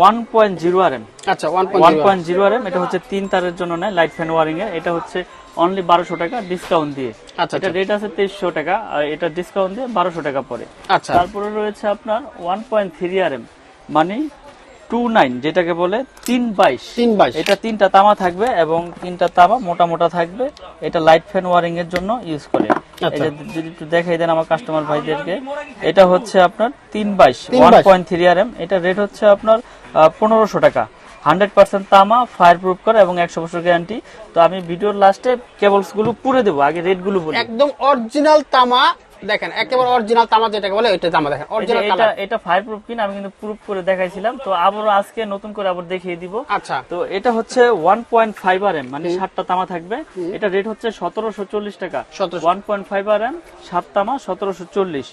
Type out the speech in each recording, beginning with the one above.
One point zero R M আচ্ছা one one point zero R M হচ্ছে তিন তারের জন্য নেয় লাইট ফ্যান ওয়ারিং এর। এটা হচ্ছে অনলি টাকা ডিসকাউন্ট দিয়ে। আচ্ছা এটা রেট আছে তেইশশো টাকা আর এটা ডিসকাউন্ট দিয়ে বারোশো টাকা পড়ে। আচ্ছা। তারপরে রয়েছে আপনার one point three R M মানে টু নাইন যেটাকে বলে তিন বাইশ। তিন বাইশ। এটা তিনটা তামা থাকবে এবং তিনটা তামা মোটা মোটা থাকবে এটা লাইট ফ্যান ওয়ারিং এর জন্য ইউজ করে। যদি একটু দেখাই দেন আমার কাস্টমার ভাইদেরকে। এটা হচ্ছে আপনার তিন বাইশ one point three R M এটা রেট হচ্ছে আপনার পনেরোশো টাকা। হান্ড্রেড পার্সেন্ট তামা ফায়ার প্রুফ করে এবং একশো বছর গ্যারান্টি তো আমি ভিডিওর লাস্টে কেবলসগুলো পুরে দেবো আগে রেটগুলো বলি। একদম অরিজিনাল তামা দেখেন একেবারে অরিজিনাল তামা যেটাকে বলে ওইটা তামা দেখেন অরিজিনাল এটা এটা ফায়ার প্রুফ কিনা আমি কিন্তু প্রুফ করে দেখাইছিলাম তো আবারও আজকে নতুন করে আবার দেখিয়ে দিব। আচ্ছা। তো এটা হচ্ছে one point five R M মানে সাতটা তামা থাকবে। এটা রেট হচ্ছে সতেরোশো চল্লিশ টাকা। 1700 ওয়ান পয়েন্ট আর এম সাত তামা সতেরোশো চল্লিশ।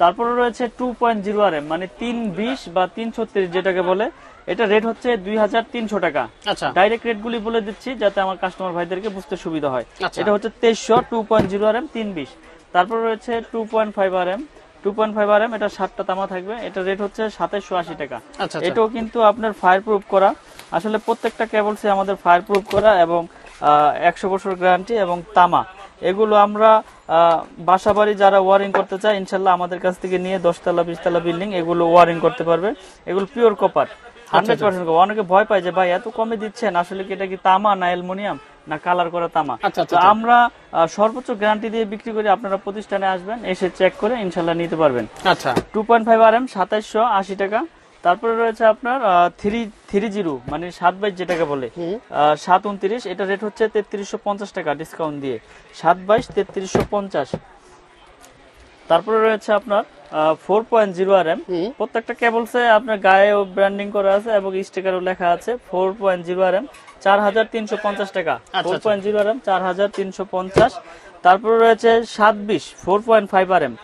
তারপরে রয়েছে two point zero R M মানে তিন বিশ বা তিন ছত্রিশ যেটাকে বলে এটা রেট হচ্ছে দুই হাজার তিনশো টাকা। আচ্ছা। ডাইরেক্ট রেট গুলি বলে দিচ্ছি যাতে আমার কাস্টমার ভাইদেরকে বুঝতে সুবিধা হয়। আচ্ছা। এটা হচ্ছে তেইশশো two point zero R M তিন বিশ। তারপর রয়েছে two point five R M two point five R M এটা সাতটা তামা থাকবে। এটা রেট হচ্ছে সাতাইশশো আশি টাকা। আচ্ছা আচ্ছা। এটাও কিন্তু আপনার ফায়ার প্রুফ করা। আসলে প্রত্যেকটা কেবলসে আমাদের ফায়ার প্রুফ করা এবং একশো বছর গ্যারান্টি এবং তামা। এগুলো আমরা বাসা বাড়ি যারা ওয়ারিং করতে চায় ইনশাল্লাহ আমাদের কাছ থেকে নিয়ে দশতলা বিশতলা বিল্ডিং এগুলো ওয়ারিং করতে পারবে। এগুলো পিওর কপার হান্ড্রেড পার্সেন্ট অনেকে ভয় পায় যে ভাই এত কমে দিচ্ছেন আসলে কি এটা কি তামা না অ্যালুমিনিয়াম? না কালার করা তামা। আচ্ছা, আচ্ছা, তো আচ্ছা। আমরা সর্বোচ্চ গ্যারান্টি দিয়ে বিক্রি করি আপনারা প্রতিষ্ঠানে আসবেন এসে চেক করে ইনশাল্লাহ নিতে পারবেন। আচ্ছা। Two point five R M সাতাইশশো আশি টাকা। তারপরে রয়েছে আপনার থ্রি থ্রি জিরো মানে সাত বাইশ যেটাকে বলে। সাত উনত্রিশ এটা রেট হচ্ছে তেত্রিশশো পঞ্চাশ টাকা ডিসকাউন্ট দিয়ে। সাত বাইশ তেত্রিশশো পঞ্চাশ। তারপরে রয়েছে আপনার four point zero R M প্রত্যেকটা কেবলসে আপনার গায়েও ব্র্যান্ডিং করা আছে এবং স্টিকারও লেখা আছে four point zero R M চার হাজার তিনশো পঞ্চাশ টাকা। Four. Point zero R M চার হাজার তিনশো পঞ্চাশ। তারপরে রয়েছে সাত বিশ four point five R M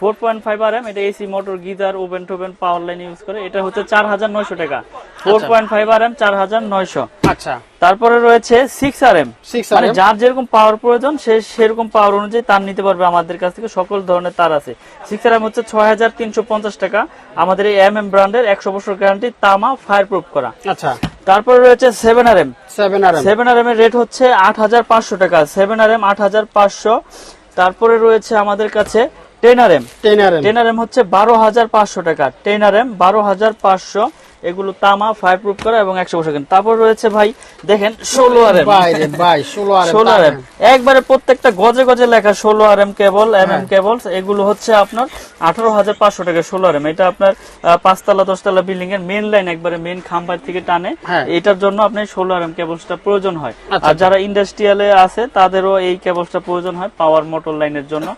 four point five R M এটা A C motor geyser oven টোভেন power line use করে। এটা হচ্ছে চার হাজার নয়শো টাকা। Four point five R M চার হাজার নয়শো। আচ্ছা। তারপরে রয়েছে সিক্স আর এম মানে যার যেরকম পাওয়ার প্রয়োজন সে সেরকম পাওয়ার অনুযায়ী তার নিতে পারবে আমাদের কাছ থেকে সকল ধরনের তার আছে। সিক্স আর এম হচ্ছে ছয় হাজার তিনশো পঞ্চাশ টাকা। আমাদের এই এম এম ব্র্যান্ডের একশো বছর গ্যারান্টি তামা ফায়ার প্রুফ করা। আচ্ছা। তারপরে রয়েছে seven R M seven R M seven R M এর রেট হচ্ছে আট হাজার পাঁচশো টাকা। সেভেন আর এম আট হাজার পাঁচশো। তারপরে রয়েছে আমাদের কাছে ten R M ten R M ten R M হচ্ছে বারো হাজার পাঁচশো টাকা টেন আর এম বারো হাজার পাঁচশো এগুলো তামা ফায়ার প্রুফ করা এবং একশো বছর তারপর রয়েছে ভাই দেখেন ষোলো আর এম ষোলো আর এম একবারে প্রত্যেকটা গজে গজে লেখা ষোলো R M cable M M cables এগুলো হচ্ছে আপনার আঠারো হাজার পাঁচশো টাকা ষোলো আর এম এটা আপনার পাঁচতলা দশতলা বিল্ডিং এর মেন লাইন একবারে মেন খাম্বার থেকে টানে হ্যাঁ। এটার জন্য আপনার ষোলো আর এম কেবলসটা প্রয়োজন হয় আচ্ছা, আর যারা ইন্ডাস্ট্রিয়ালে আছে তাদেরও এই কেবলসটা প্রয়োজন হয় পাওয়ার মোটর লাইনের জন্য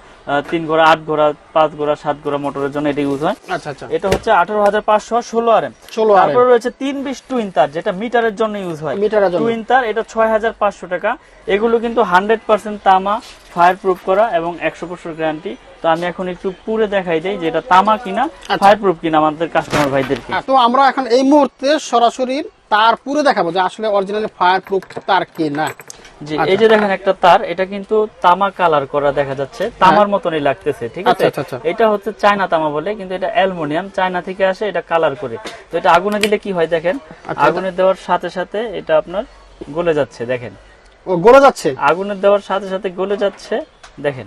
তিন ঘোড়া আট ঘোড়া পাঁচ ঘোড়া সাত ঘোড়া মোটরের জন্য এটা ইউজ হয়। আচ্ছা আচ্ছা। এটা হচ্ছে আঠারো হাজার পাঁচশো ষোলো আর এম তারপরে রয়েছে তিন বিশ টুইন তার যেটা মিটারের জন্য ইউজ হয়। টুইন তার এটা ছয় হাজার পাঁচশো টাকা। এগুলো কিন্তু হান্ড্রেড পার্সেন্ট তামা ফায়ার প্রুফ করা এবং একশো বছর গ্যারান্টি তো আমি এখন একটু পুরে দেখাই দিই যে এটা তামা কিনা আচ্ছা। ফায়ার প্রুফ কিনা আমাদের কাস্টমার ভাইদেরকে। তো আমরা এখন এই মুহূর্তে সরাসরি তার পুরো দেখাবো যে আসলে অরিজিনালি ফায়ার প্রুফ তার কি না যে এই যে দেখেন একটা তার এটা কিন্তু তামা কালার করা দেখা যাচ্ছে। তামার মতনই লাগতেছে ঠিক আছে? হ্যাঁ। আচ্ছা, আচ্ছা, আচ্ছা। এটা হচ্ছে চায়না তামা বলে কিন্তু এটা অ্যালুমিনিয়াম চায়না থেকে আসে এটা কালার করে। তো এটা আগুনে দিলে কি হয় দেখেন? আচ্ছা, আগুনে দেওয়ার সাথে সাথে এটা আপনার গলে যাচ্ছে দেখেন। ও গলে যাচ্ছে? আগুনে দেওয়ার সাথে সাথে গলে যাচ্ছে দেখেন,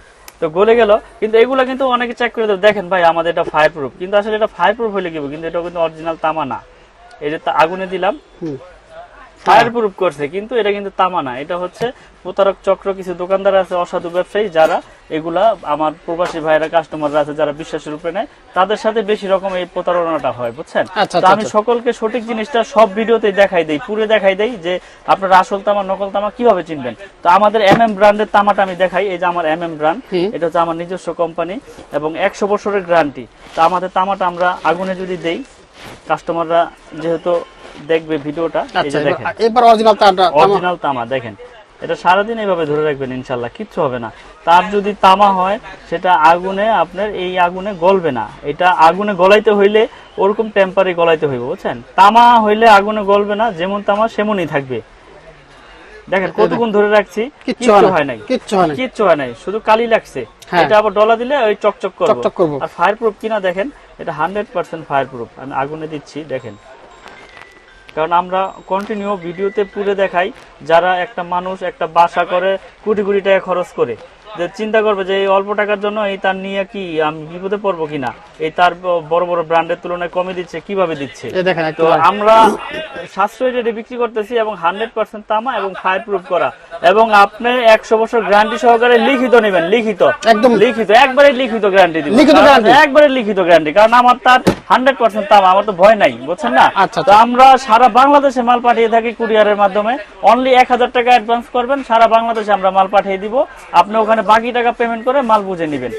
তো গলে গেল। কিন্তু এগুলা কিন্তু অনেকে চেক করে দেখেন ভাই, আমাদের এটা ফায়ার প্রুফ কিন্তু আসলে এটা ফায়ার প্রুফ হলে কিন্তু এটা কিন্তু অরিজিনাল তামা না। এই যে আগুনে দিলাম। ফায়ার প্রুফ করছে কিন্তু এটা কিন্তু তামা না এটা হচ্ছে প্রতারক চক্র কিছু দোকানদার আছে অসাধু ব্যবসায়ী যারা এগুলা আমার প্রবাসী ভাইরা কাস্টমাররা আছে যারা বিশ্বাসের উপরে নেয় তাদের সাথে বেশি রকম এই প্রতারণাটা হয় বুঝছেন? আচ্ছা, তো আচ্ছা, আমি আচ্ছা। সকলকে সঠিক জিনিসটা সব ভিডিওতে দেখাই দেই পুরো দেখাই দেই যে আপনার আসল তামা নকল তামা কীভাবে চিনবেন? তো আমাদের এম এম ব্র্যান্ডের তামাটা আমি দেখাই এই যে আমার এম এম ব্র্যান্ড হুম। এটা হচ্ছে আমার নিজস্ব কোম্পানি এবং একশো বছরের গ্যারান্টি তো আমাদের তামাটা আমরা আগুনে যদি দেই কাস্টমাররা যেহেতু দেখবে ভিডিওটা আচ্ছা এবার- দেখেন। এবার অরিজিনাল তামা- অরিজিনাল তামা দেখেন। এটা সারাদিন এইভাবে ধরে রাখবেন ইনশাল্লাহ কিচ্ছু হবে না। তার যদি তামা হয় সেটা আগুনে আপনার এই আগুনে গলবে না। এটা আগুনে গলাইতে হইলে ওরকম টেম্পারে গলাইতে হইবে বুঝছেন? তামা হইলে আগুনে গলবে না যেমন তামা সেমনই থাকবে। দেখেন কতক্ষণ ধরে রাখছি কিচ্ছু হয় হয় নাই। কিচ্ছু হয় না কিচ্ছু হয় নাই শুধু কালি লাগছে। হ্যাঁ। এটা আবার ডলা দিলে ওই চকচক করবে। চকচক করব। আর ফায়ার প্রুফ কিনা দেখেন এটা হান্ড্রেড পার্সেন্ট ফায়ার প্রুফ আমি আগুনে দিচ্ছি দেখেন। কারণ আমরা কন্টিনিউ ভিডিওতে পুরে দেখাই যারা একটা মানুষ একটা বাসা করে কোটি কোটি টাকা খরচ করে। যে চিন্তা করবে যে এই অল্প টাকার জন্য এই তার নিয়ে কি আমি বিপদে পড়ব কিনা? এই তার বড় বড় ব্র্যান্ডের তুলনায় কমে দিচ্ছে কীভাবে দিচ্ছে? তো আমরা সাশ্রয়ী রেটে বিক্রি করতেছি এবং হান্ড্রেড পার্সেন্ট তামা এবং ফায়ার প্রুফ করা। এবং আপনি একশো বছর গ্যারান্টি সহকারে লিখিত নেবেন লিখিত। একদম। লিখিত একবারে লিখিত গ্যারান্টি দিব লিখিত কারণ একবারে লিখিত গ্যারান্টি কারণ আমার তার হান্ড্রেড পার্সেন্ট তামা আমার তো ভয় নাই বুঝছেন না? আচ্ছা, তো আমরা সারা বাংলাদেশে মাল পাঠিয়ে থাকি কুরিয়ারের মাধ্যমে। অনলি এক হাজার টাকা অ্যাডভান্স করবেন সারা বাংলাদেশে আমরা মাল পাঠিয়ে দিব। আপনি ওখানে বাকি টাকা পেমেন্ট করে মাল বুঝে নিবেন।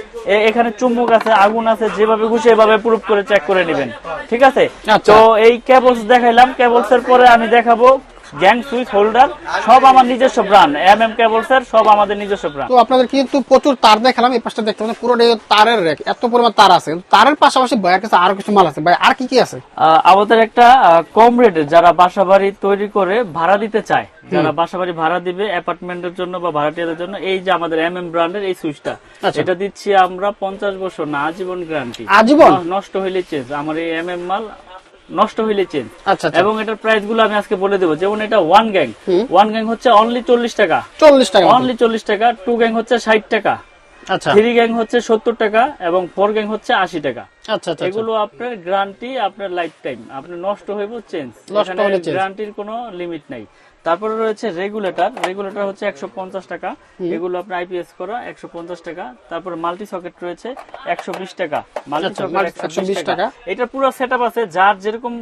এখানে চুম্বক আছে আগুন আছে যেভাবে খুশি এভাবে প্রুফ করে চেক করে নিবেন। ঠিক আছে? আচ্ছা। তো এই কেবলস দেখাইলাম। কেবলস এর পরে আমি দেখাবো গ্যাং সুইচ হোল্ডার সব আমার নিজস্ব ব্র্যান্ড। এম এম কেবলস এর সব আমাদের নিজস্ব ব্র্যান্ড। তো আপনাদের কিন্তু প্রচুর তার দেখালাম এই পাশটা দেখতে পাচ্ছেন পুরো তারের রেক এত পরিমাণ তার আছে। তারের পাশাপাশি ভাইয়ের কাছে আরও কিছু মাল আছে। ভাই আর কি কি আছে? আমাদের একটা কম রেটে যারা বাসা বাড়ি তৈরি করে ভাড়া দিতে চায় যারা বাসা বাড়ি ভাড়া দিবে অ্যাপার্টমেন্টের জন্য বা ভাড়াটিয়াদের জন্য এই যে আমাদের এম এম ব্র্যান্ডের এই সুইচটা আচ্ছা। এটা দিচ্ছি আমরা পঞ্চাশ বছর না আজীবন গ্যারান্টি আজীবন? নষ্ট হইলে চেঞ্জ আমার এই এম এম মাল নষ্ট হইলে চেঞ্জ আচ্ছা আচ্ছা। এবং এটার প্রাইসগুলো আমি আজকে বলে দেবো। যেমন এটা ওয়ান গ্যাং ওয়ান গ্যাং হচ্ছে অনলি চল্লিশ টাকা। চল্লিশ টাকা অনলি চল্লিশ টাকা। টু গ্যাং হচ্ছে ষাট টাকা। আচ্ছা। থ্রি গ্যাং হচ্ছে সত্তর টাকা এবং ফোর গ্যাং হচ্ছে আশি টাকা। আচ্ছা আচ্ছা এগুলো আপনার গ্যারান্টি আপনার লাইফ টাইম আপনার নষ্ট হইব চেঞ্জ গ্রান্টির গ্যারান্টির কোনো লিমিট নাই। তারপরে রয়েছে রেগুলেটর রেগুলেটর হচ্ছে একশো পঞ্চাশ টাকা। এগুলো আপনার আইপিএস করা একশো পঞ্চাশ টাকা। তারপরে মাল্টি সকেট রয়েছে একশো বিশ টাকা। মাল্টি আচ্ছা, সকেট একশো টাকা। এটা পুরো সেট আছে যার যেরকম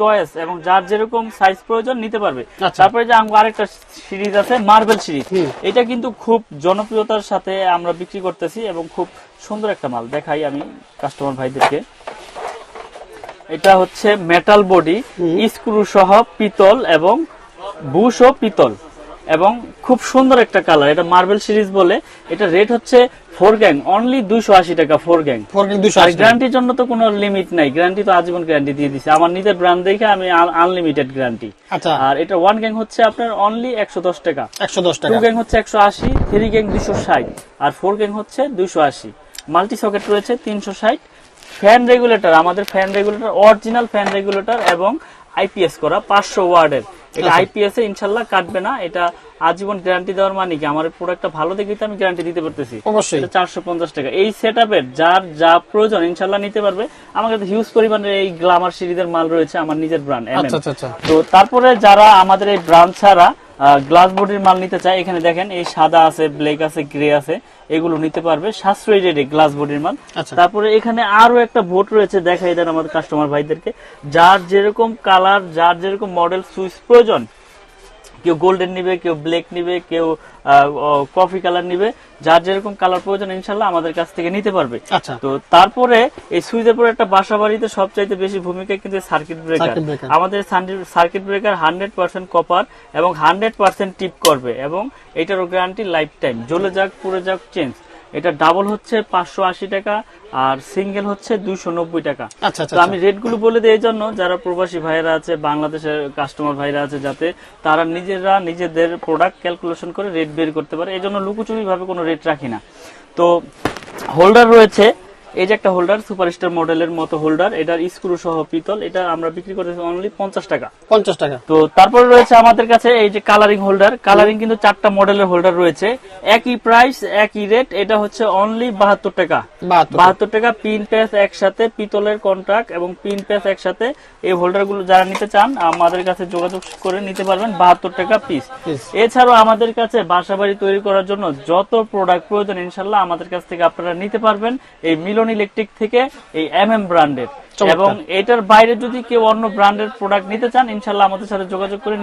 চয়েস এবং যার যেরকম সাইজ প্রয়োজন নিতে পারবে। আচ্ছা। তারপরে যে আমার আরেকটা সিরিজ আছে মার্বেল সিরিজ এটা কিন্তু খুব জনপ্রিয়তার সাথে আমরা বিক্রি করতেছি এবং খুব সুন্দর একটা মাল। দেখাই আমি কাস্টমার ভাইদেরকে। এটা হচ্ছে মেটাল বডি স্ক্রু সহ পিতল এবং বুশ ও পিতল। এবং খুব সুন্দর একটা কালার এটা মার্বেল সিরিজ বলে। এটা রেট হচ্ছে ফোর গ্যাং অনলি দুইশো আশি টাকা ফোর গ্যাং ফোর দুশো আর গ্যারান্টির জন্য তো কোনো লিমিট নাই। গ্যারান্টি তো আজীবন গ্যারান্টি দিয়ে দিছে। আমার নিজের ব্র্যান্ড দেখে আমি আনলিমিটেড গ্যারান্টি আচ্ছা। আর এটা ওয়ান গ্যাং হচ্ছে আপনার অনলি একশো দশ টাকা। একশো দশ টু টাকা গ্যাং হচ্ছে একশো আশি থ্রি গ্যাং দুশো ষাট। আর ফোর গ্যাং হচ্ছে দুশো আশি। মাল্টি সকেট রয়েছে তিনশো ষাট। ফ্যান রেগুলেটর আমাদের fan regulator original fan regulator এবং আইপিএস করা পাঁচশো ওয়ার্ডের। এটা আচ্ছা। আইপিএস এ ইনশাল্লাহ কাটবে না এটা আজীবন গ্যারান্টি দেওয়ার মানে কি? আমার প্রোডাক্টটা ভালো দেখে আমি গ্যারান্টি দিতে পারতেছি। অবশ্যই। এটা চারশো পঞ্চাশ টাকা। এই সেট যার যা প্রয়োজন ইনশাল্লাহ নিতে পারবে। আমার কাছে হিউজ পরিমাণের এই গ্লামার সিরিজের মাল রয়েছে আমার নিজের ব্র্যান্ড আচ্ছা আচ্ছা আচ্ছা। তো তারপরে যারা আমাদের এই ব্রাঞ্চ ছাড়া গ্লাস বডির মাল নিতে চাই এখানে দেখেন এই সাদা আছে ব্ল্যাক আছে গ্রে আছে এগুলো নিতে পারবে সাশ্রয়ী রেটে গ্লাস বডির মাল। আচ্ছা। তারপরে এখানে আরও একটা বোট রয়েছে দেখাই দেন আমাদের কাস্টমার ভাইদেরকে। যার যেরকম কালার যার যেরকম মডেল সুইচ প্রয়োজন কেউ গোল্ডেন নিবে কেউ ব্ল্যাক নিবে কেউ কফি কালার নিবে যার যেরকম কালার প্রয়োজন ইনশাল্লাহ আমাদের কাছ থেকে নিতে পারবে। আচ্ছা। তো তারপরে এই সুইচের পরে একটা বাসা বাড়িতে সবচাইতে বেশি ভূমিকা কিন্তু সার্কিট ব্রেকার আমাদের circuit breaker hundred percent copper এবং হান্ড্রেড পার্সেন্ট টিপ করবে এবং এটারও গ্যারান্টি লাইফ টাইম জ্বলে যাক পুড়ে যাক চেঞ্জ এটা ডাবল হচ্ছে পাঁচশো আশি টাকা আর সিঙ্গেল হচ্ছে দুইশো নব্বই টাকা। আচ্ছা আচ্ছা তো আমি রেটগুলো বলে দিই এই জন্য যারা প্রবাসী ভাইরা আছে বাংলাদেশের কাস্টমার ভাইরা আছে যাতে তারা নিজেরা নিজেদের প্রোডাক্ট ক্যালকুলেশন করে রেট বের করতে পারে। এই জন্য লুকোচুরি ভাবে কোনো রেট রাখি না। তো হোল্ডার রয়েছে এই যে একটা হোল্ডার সুপারস্টার মডেলের মতো হোল্ডার এটার স্ক্রু সহ পিতল এটা আমরা বিক্রি করতেছি অনলি পঞ্চাশ টাকা। পঞ্চাশ টাকা। তো তারপরে রয়েছে আমাদের কাছে এই যে কালারিং হোল্ডার কালারিং কিন্তু চারটা মডেলের হোল্ডার রয়েছে। একই প্রাইস একই রেট এটা হচ্ছে অনলি বাহাত্তর টাকা। বাহাত্তর। টাকা পিন প্যাচ একসাথে পিতলের কন্ট্রাক্ট এবং পিন প্যাচ একসাথে এই হোল্ডারগুলো যারা নিতে চান আমাদের কাছে যোগাযোগ করে নিতে পারবেন বাহাত্তর টাকা পিস। এছাড়াও আমাদের কাছে বাসা বাড়ি তৈরি করার জন্য যত প্রোডাক্ট প্রয়োজন ইনশাল্লাহ আমাদের কাছ থেকে আপনারা নিতে পারবেন। এই মিলন ইলেকট্রিক থেকে এই এম এম ব্র্যান্ডের এবং এটার বাইরে যদি কেউ অন্য ব্র্যান্ডের প্রোডাক্ট নিতে চান ইনশাল্লাহ আমাদের সাথে যোগাযোগ করে